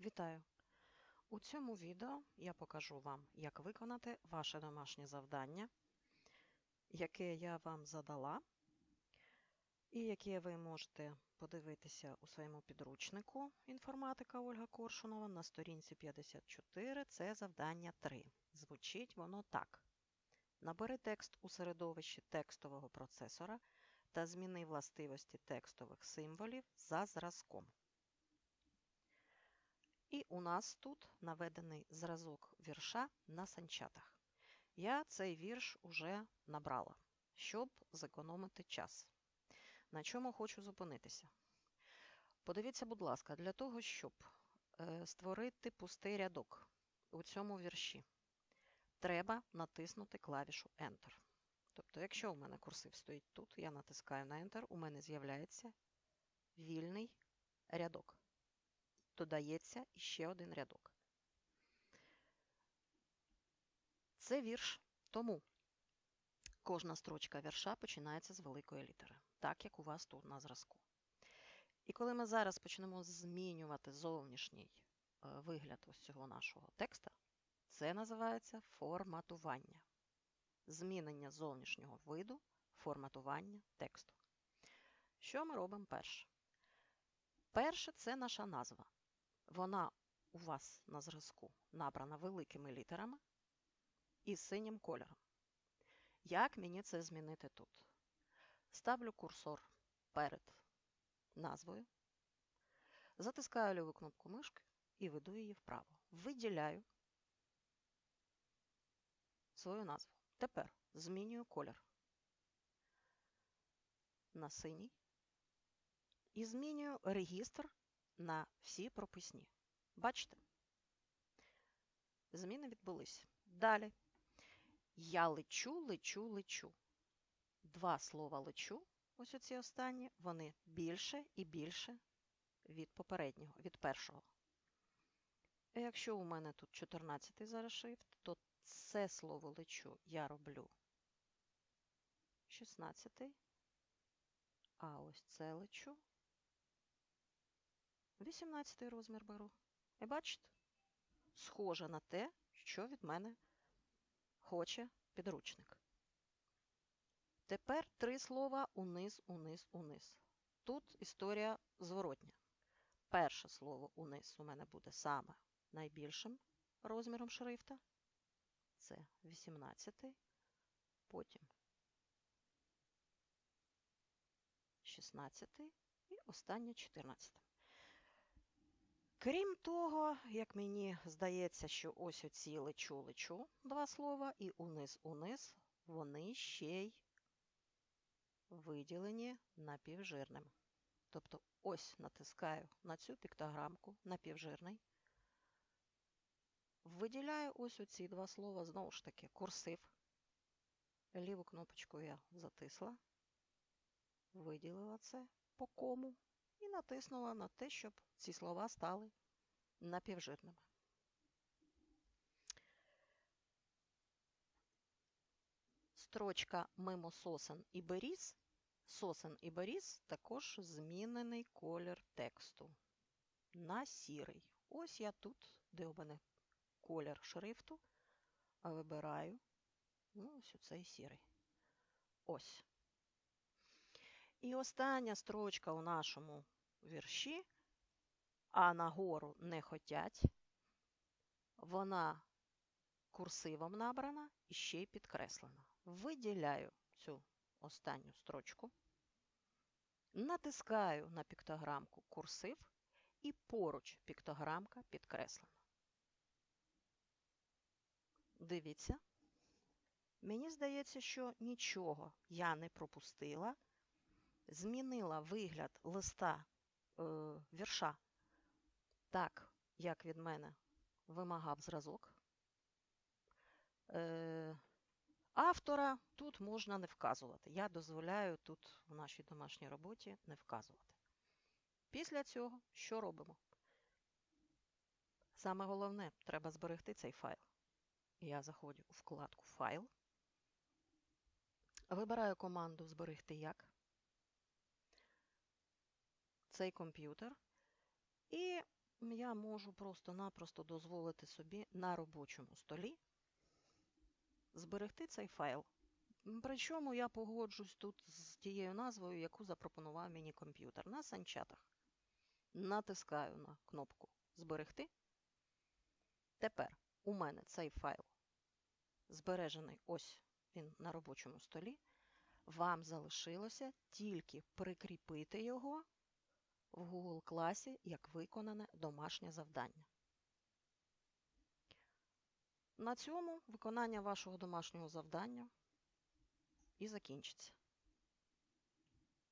Вітаю! У цьому відео я покажу вам, як виконати ваше домашнє завдання, яке я вам задала, і яке ви можете подивитися у своєму підручнику інформатика Ольга Коршунова на сторінці 54. Це завдання 3. Звучить воно так. Набери текст у середовищі текстового процесора та зміни властивості текстових символів за зразком. І у нас тут наведений зразок вірша на санчатах. Я цей вірш уже набрала, щоб зекономити час. На чому хочу зупинитися? Подивіться, будь ласка, для того, щоб е, створити пустий рядок у цьому вірші, треба натиснути клавішу Enter. Тобто, якщо у мене курсив стоїть тут, я натискаю на Enter, у мене з'являється вільний рядок додається іще один рядок. Це вірш, тому кожна строчка вірша починається з великої літери, так як у вас тут на зразку. І коли ми зараз почнемо змінювати зовнішній е, вигляд ось цього нашого текста, це називається форматування. Змінення зовнішнього виду форматування тексту. Що ми робимо перше? Перше це наша назва. Вона у вас на зразку набрана великими літерами і синім кольором. Як мені це змінити тут? Ставлю курсор перед назвою, затискаю ліву кнопку мишки і веду її вправо. Виділяю свою назву. Тепер змінюю колір на синій і змінюю регістр на всі прописні. Бачите? Зміни відбулись. Далі. Я лечу, лечу, лечу. Два слова лечу, ось оці останні, вони більше і більше від попереднього, від першого. Якщо у мене тут 14 зараз шрифт, то це слово лечу я роблю 16. А ось це лечу 18 розмір беру. І бачите? Схоже на те, що від мене хоче підручник. Тепер три слова униз, униз, униз. Тут історія зворотня. Перше слово униз у мене буде саме найбільшим розміром шрифта. Це 18. Потім 16 і останнє 14. Крім того, як мені здається, що ось оці лечу-лечу два слова, і униз-униз, вони ще й виділені напівжирним. Тобто ось натискаю на цю піктограмку напівжирний. Виділяю ось оці два слова, знову ж таки, курсив. Ліву кнопочку я затисла, виділила це по кому і натиснула на те, щоб ці слова стали напівжирними. Строчка мимо сосен і беріз. Сосен і беріз також змінений колір тексту на сірий. Ось я тут, де у мене колір шрифту, вибираю ну, ось цей сірий. Ось. І остання строчка у нашому вірші, а нагору не хотять, вона курсивом набрана і ще й підкреслена. Виділяю цю останню строчку, натискаю на піктограмку курсив і поруч піктограмка підкреслена. Дивіться, мені здається, що нічого я не пропустила змінила вигляд листа е, вірша так, як від мене вимагав зразок. Е, Автора тут можна не вказувати. Я дозволяю тут в нашій домашній роботі не вказувати. Після цього що робимо? Саме головне, треба зберегти цей файл. Я заходжу у вкладку Файл, вибираю команду Зберегти як цей комп'ютер і я можу просто-напросто дозволити собі на робочому столі зберегти цей файл. Причому я погоджусь тут з тією назвою, яку запропонував мені комп'ютер на санчатах. Натискаю на кнопку Зберегти. Тепер у мене цей файл збережений ось він на робочому столі. Вам залишилося тільки прикріпити його в Google класі як виконане домашнє завдання. На цьому виконання вашого домашнього завдання і закінчиться.